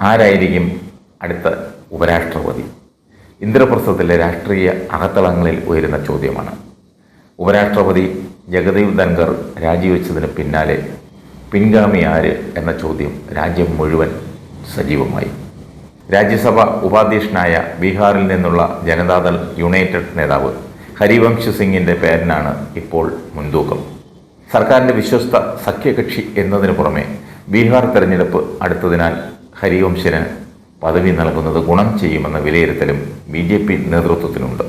ആരായിരിക്കും അടുത്ത ഉപരാഷ്ട്രപതി? ഇന്ദ്രപ്രസ്ഥത്തിലെ രാഷ്ട്രീയ അകത്തളങ്ങളിൽ ഉയരുന്ന ചോദ്യമാണ്. ഉപരാഷ്ട്രപതി ജഗദീപ് ധൻഖർ രാജിവെച്ചതിന് പിന്നാലെ പിൻഗാമി ആര് എന്ന ചോദ്യം രാജ്യം മുഴുവൻ സജീവമായി. രാജ്യസഭ ഉപാധ്യക്ഷനായ ബീഹാറിൽ നിന്നുള്ള ജനതാദൾ യുണൈറ്റഡ് നേതാവ് ഹരിവംശ് സിംഗിന്റെ പേരിനാണ് ഇപ്പോൾ മുൻതൂക്കം. സർക്കാരിന്റെ വിശ്വസ്ത സഖ്യകക്ഷി എന്നതിന് പുറമെ ബീഹാർ തെരഞ്ഞെടുപ്പ് അടുത്തതിനാൽ ഹരിവംശിന് പദവി നൽകുന്നത് ഗുണം ചെയ്യുമെന്ന വിലയിരുത്തലും ബി ജെ പി നേതൃത്വത്തിനുണ്ട്.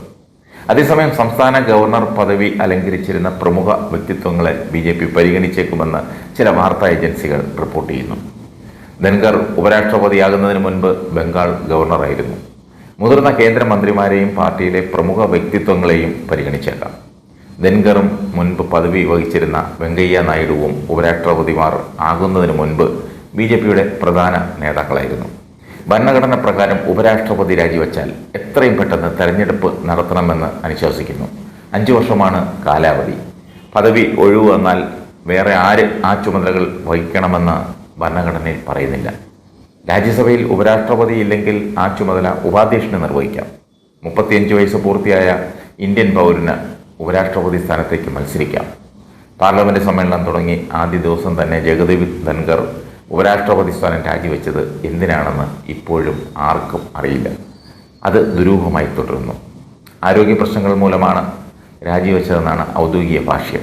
അതേസമയം സംസ്ഥാന ഗവർണർ പദവി അലങ്കരിച്ചിരുന്ന പ്രമുഖ വ്യക്തിത്വങ്ങളെ ബി ജെ പി പരിഗണിച്ചേക്കുമെന്ന് ചില വാർത്താ ഏജൻസികൾ റിപ്പോർട്ട് ചെയ്യുന്നു. ധൻഖർ ഉപരാഷ്ട്രപതിയാകുന്നതിന് മുൻപ് ബംഗാൾ ഗവർണറായിരുന്നു. മുതിർന്ന കേന്ദ്രമന്ത്രിമാരെയും പാർട്ടിയിലെ പ്രമുഖ വ്യക്തിത്വങ്ങളെയും പരിഗണിച്ചേക്കാം. ധൻഖറും മുൻപ് പദവി വഹിച്ചിരുന്ന വെങ്കയ്യ നായിഡുവും ഉപരാഷ്ട്രപതിമാർ ആകുന്നതിന് മുൻപ് ബി ജെ പിയുടെ പ്രധാന നേതാക്കളായിരുന്നു. ഭരണഘടന പ്രകാരം ഉപരാഷ്ട്രപതി രാജിവെച്ചാൽ എത്രയും പെട്ടെന്ന് തെരഞ്ഞെടുപ്പ് നടത്തണമെന്ന് അനുശാസിക്കുന്നു. അഞ്ചു വർഷമാണ് കാലാവധി. പദവി ഒഴിവ് വന്നാൽ വേറെ ആര് ആ ചുമതലകൾ വഹിക്കണമെന്ന് ഭരണഘടനയിൽ പറയുന്നില്ല. രാജ്യസഭയിൽ ഉപരാഷ്ട്രപതി ഇല്ലെങ്കിൽ ആ ചുമതല ഉപാധ്യക്ഷന് നിർവഹിക്കാം. മുപ്പത്തിയഞ്ച് വയസ്സ് പൂർത്തിയായ ഇന്ത്യൻ പൗരന് ഉപരാഷ്ട്രപതി സ്ഥാനത്തേക്ക് മത്സരിക്കാം. പാർലമെന്റ് സമ്മേളനം തുടങ്ങി ആദ്യ ദിവസം തന്നെ ജഗദീപ് ധൻഖർ ഉപരാഷ്ട്രപതി സ്ഥാനം രാജിവെച്ചത് എന്തിനാണെന്ന് ഇപ്പോഴും ആർക്കും അറിയില്ല. അത് ദുരൂഹമായി തുടരുന്നു. ആരോഗ്യ പ്രശ്നങ്ങൾ മൂലമാണ് രാജിവെച്ചതെന്നാണ് ഔദ്യോഗിക ഭാഷ്യം.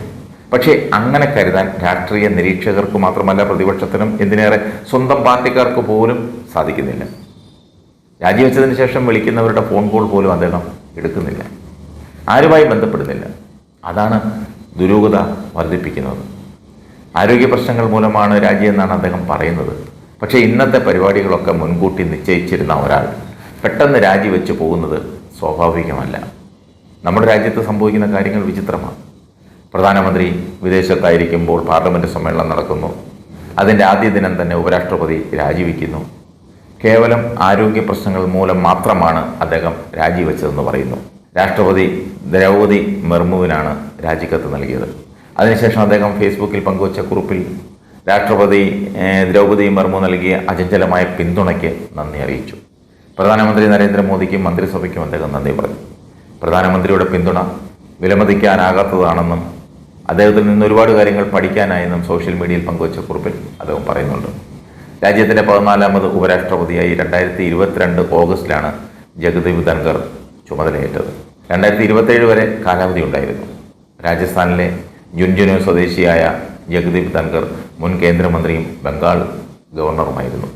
പക്ഷേ അങ്ങനെ കരുതാൻ രാഷ്ട്രീയ നിരീക്ഷകർക്ക് മാത്രമല്ല പ്രതിപക്ഷത്തിനും എന്തിനേറെ സ്വന്തം പാർട്ടിക്കാർക്ക് പോലും സാധിക്കുന്നില്ല. രാജിവെച്ചതിന് ശേഷം വിളിക്കുന്നവരുടെ ഫോൺ കോൾ പോലും അദ്ദേഹം എടുക്കുന്നില്ല. ആരുമായി ബന്ധപ്പെടുന്നില്ല. അതാണ് ദുരൂഹത വർദ്ധിപ്പിക്കുന്നത്. ആരോഗ്യ പ്രശ്നങ്ങൾ മൂലമാണ് രാജിയെന്നാണ് അദ്ദേഹം പറയുന്നത്. പക്ഷേ ഇന്നത്തെ പരിപാടികളൊക്കെ മുൻകൂട്ടി നിശ്ചയിച്ചിരുന്ന ഒരാൾ പെട്ടെന്ന് രാജിവെച്ച് പോകുന്നത് സ്വാഭാവികമല്ല. നമ്മുടെ രാജ്യത്ത് സംഭവിക്കുന്ന കാര്യങ്ങൾ വിചിത്രമാണ്. പ്രധാനമന്ത്രി വിദേശത്തായിരിക്കുമ്പോൾ പാർലമെന്റ് സമ്മേളനം നടക്കുന്നു. അതിന്റെ ആദ്യ ദിനം തന്നെ ഉപരാഷ്ട്രപതി രാജിവെക്കുന്നു കേവലം ആരോഗ്യ പ്രശ്നങ്ങൾ മൂലം മാത്രമാണ് അദ്ദേഹം രാജിവെച്ചതെന്ന് പറയുന്നു. രാഷ്ട്രപതി ദ്രൗപതി മുർമുവിനാണ് രാജിക്കത്ത് നൽകിയത്. അതിനുശേഷം അദ്ദേഹം ഫേസ്ബുക്കിൽ പങ്കുവച്ച കുറിപ്പിൽ രാഷ്ട്രപതി ദ്രൗപദി മുർമു നൽകിയ അചഞ്ചലമായ പിന്തുണയ്ക്ക് നന്ദി അറിയിച്ചു. പ്രധാനമന്ത്രി നരേന്ദ്രമോദിക്കും മന്ത്രിസഭയ്ക്കും അദ്ദേഹം നന്ദി പറഞ്ഞു. പ്രധാനമന്ത്രിയുടെ പിന്തുണ വിലമതിക്കാനാകാത്തതാണെന്നും അദ്ദേഹത്തിൽ നിന്ന് ഒരുപാട് കാര്യങ്ങൾ പഠിക്കാനായെന്നും സോഷ്യൽ മീഡിയയിൽ പങ്കുവച്ച കുറിപ്പിൽ അദ്ദേഹം പറയുന്നുണ്ട്. രാജ്യത്തിന്റെ പതിനാലാമത് ഉപരാഷ്ട്രപതിയായി രണ്ടായിരത്തി ഇരുപത്തിരണ്ട് ഓഗസ്റ്റിലാണ് ജഗദീപ് ധൻഖർ ചുമതലയേറ്റത്. രണ്ടായിരത്തി ഇരുപത്തേഴ് വരെ കാലാവധി ഉണ്ടായിരുന്നു. രാജസ്ഥാനിലെ ജുൻജുനു സ്വദേശിയായ ജഗദീപ് ധൻകർ മുൻ കേന്ദ്രമന്ത്രിയും ബംഗാൾ ഗവർണറുമായിരുന്നു.